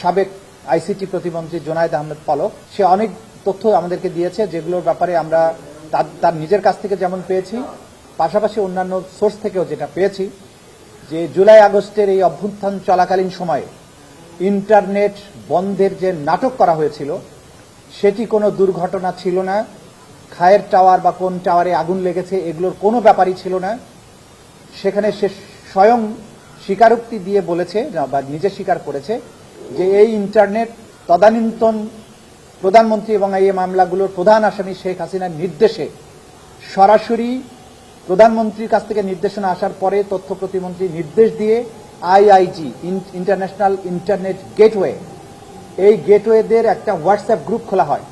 সাবেক আইসিটি প্রতিমন্ত্রী জোনায়েদ আহমেদ পালক, সে অনেক তথ্য আমাদেরকে দিয়েছে যেগুলোর ব্যাপারে আমরা তার নিজের কাছ থেকে যেমন পেয়েছি, পাশাপাশি অন্যান্য সোর্স থেকেও যেটা পেয়েছি যে জুলাই আগস্টের এই অভ্যুত্থান চলাকালীন সময়ে ইন্টারনেট বন্ধের যে নাটক করা হয়েছিল, সেটি কোনো দুর্ঘটনা ছিল না। খায়ের টাওয়ার বা কোন টাওয়ারে আগুন লেগেছে এগুলোর কোনো ব্যাপারই ছিল না। সেখানে সে স্বয়ং স্বীকারোক্তি দিয়ে বলেছে, বা নিজে স্বীকার করেছে যে এই ইন্টারনেট তদানীন্তন প্রধানমন্ত্রী এবং এই মামলাগুলোর প্রধান আসামি শেখ হাসিনার নির্দেশে সরাসরি প্রধানমন্ত্রীর কাছ থেকে নির্দেশনা আসার পরে তথ্য প্রতিমন্ত্রী নির্দেশ দিয়ে আইআইজি ইন্টারন্যাশনাল ইন্টারনেট গেটওয়ে, এই গেটওয়েদের একটা হোয়াটসঅ্যাপ গ্রুপ খোলা হয়।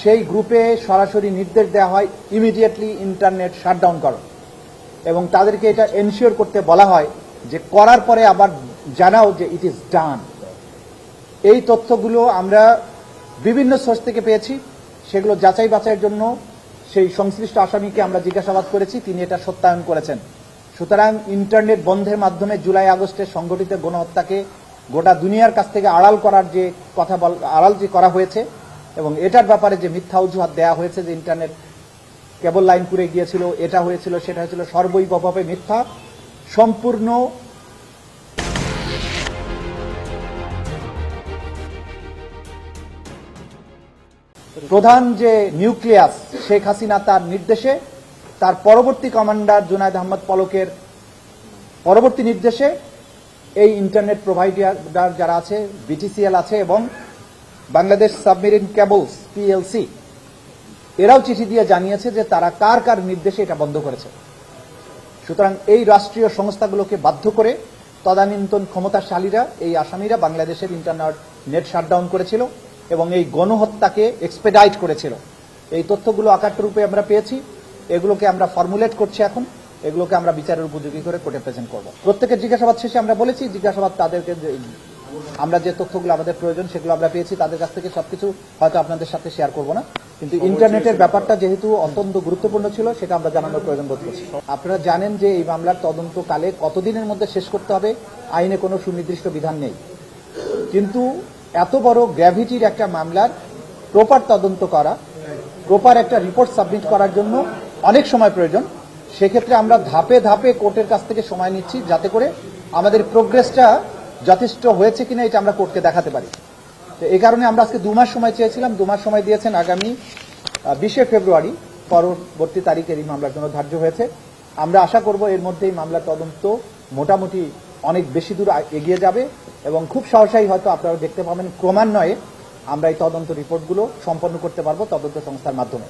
সেই গ্রুপে সরাসরি নির্দেশ দেওয়া হয়, ইমিডিয়েটলি ইন্টারনেট শাটডাউন করো। এবং তাদেরকে এটা এনশিওর করতে বলা হয় যে করার পরে আবার জানাও যে ইট ইজ ডান। এই তথ্যগুলো আমরা বিভিন্ন সোর্স থেকে পেয়েছি। সেগুলো যাচাই বাছাইয়ের জন্য সেই সংশ্লিষ্ট আসামিকে আমরা জিজ্ঞাসাবাদ করেছি। তিনি এটা সত্যায়ন করেছেন। সুতরাং ইন্টারনেট বন্ধের মাধ্যমে জুলাই আগস্টে সংগঠিত গণহত্যাকে গোটা দুনিয়ার কাছ থেকে আড়াল করার যে কথা বল, আড়াল যে করা হয়েছে এবং এটার ব্যাপারে যে মিথ্যা অজুহাত দেওয়া হয়েছে যে ইন্টারনেট কেবল লাইন পুড়ে গিয়েছিল, এটা হয়েছিল, সেটা হয়েছিল সর্বৈবভাবে মিথ্যা, সম্পূর্ণ প্রধান যে নিউক্লিয়াস, শেখ হাসিনা তার নির্দেশে, তার পরবর্তী কমান্ডার জুনায়দ আহমদ পলকের পরবর্তী নির্দেশে এই ইন্টারনেট প্রোভাইডার যারা আছে বিটিসিএল আছে এবং বাংলাদেশ সাবমেরিন কেবলস পিএলসি এরাও চিঠি দিয়ে জানিয়েছে যে তারা কার কার নির্দেশে এটা বন্ধ করেছে। সুতরাং এই রাষ্ট্রীয় সংস্থাগুলোকে বাধ্য করে তদানীন্তন ক্ষমতাশালীরা, এই আসামিরা বাংলাদেশের ইন্টারনেট নেট শাটডাউন করেছিল। এবং এই গণহত্যাকে এক্সপেডাইট করেছিল। এই তথ্যগুলো আকারটা রূপে আমরা পেয়েছি। এগুলোকে আমরা ফর্মুলেট করছি এখন। এগুলোকে আমরা বিচারের উপযোগী করে কোর্টে প্রেজেন্ট করব। প্রত্যেকের জিজ্ঞাসাবাদ শেষে আমরা বলেছি জিজ্ঞাসাবাদ তাদেরকে আমরা যে তথ্যগুলো আমাদের প্রয়োজন সেগুলো আমরা পেয়েছি তাদের কাছ থেকে সবকিছু হয়তো আপনাদের সাথে শেয়ার করব না। কিন্তু ইন্টারনেটের ব্যাপারটা যেহেতু অত্যন্ত গুরুত্বপূর্ণ ছিল সেটা আমরা জানানোর প্রয়োজন বোধ করছি। আপনারা জানেন যে এই মামলার তদন্তকালে কতদিনের মধ্যে শেষ করতে হবে আইনে কোনো সুনির্দিষ্ট বিধান নেই। কিন্তু এত বড় গ্র্যাভিটির একটা মামলার প্রপার তদন্ত করা, প্রপার একটা রিপোর্ট সাবমিট করার জন্য অনেক সময় প্রয়োজন। সেক্ষেত্রে আমরা ধাপে ধাপে কোর্টের কাছ থেকে সময় নিচ্ছি যাতে করে আমাদের প্রোগ্রেসটা যথেষ্ট হয়েছে কিনা এটা আমরা কোর্টকে দেখাতে পারি। তো এই কারণে আমরা আজকে দু মাস সময় চেয়েছিলাম, দু মাস সময় দিয়েছেন আগামী বিশে ফেব্রুয়ারি, পরবর্তী তারিখের এই মামলার জন্য ধার্য হয়েছে। আমরা আশা করব এর মধ্যেই মামলার তদন্ত মোটামুটি অনেক বেশি দূর এগিয়ে যাবে। এবং খুব সহসাই হয়তো আপনারা দেখতে পাবেন, ক্রমান্বয়ে আমরা এই তদন্ত রিপোর্টগুলো সম্পন্ন করতে পারব তদন্ত সংস্থার মাধ্যমে।